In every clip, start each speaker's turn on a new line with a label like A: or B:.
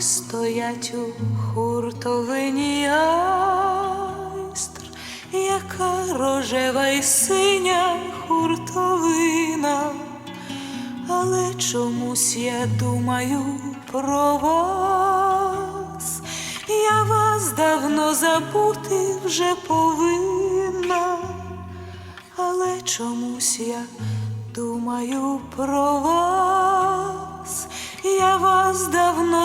A: стоять у хуртовині айстр, яка рожева і синя хуртовина, але чомусь я думаю про вас, я вас давно забути вже повинна, але чомусь я думаю про вас,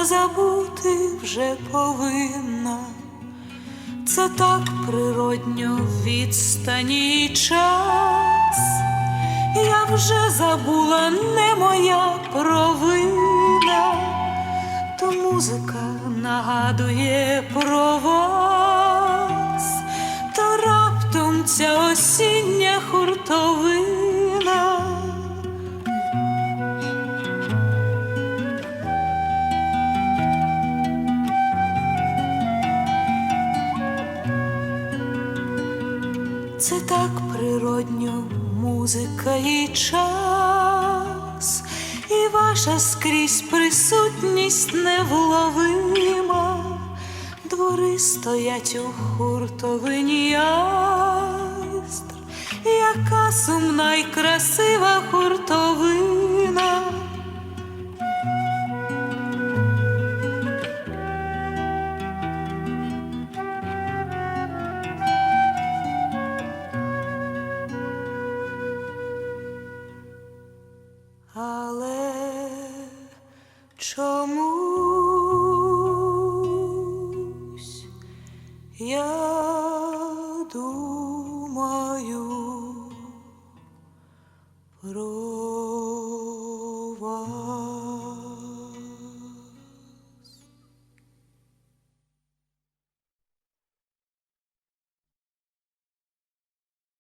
A: забути вже повинна. Це так природньо відстані час. Я вже забула не моя провина, то музика нагадує про вас, то раптом ця осіння хуртовина. Це так природньо музика і час, і ваша скрізь присутність невловима. Двори стоять у хуртовині айстр, яка сумна й красива хуртовина. Чомусь. Я думаю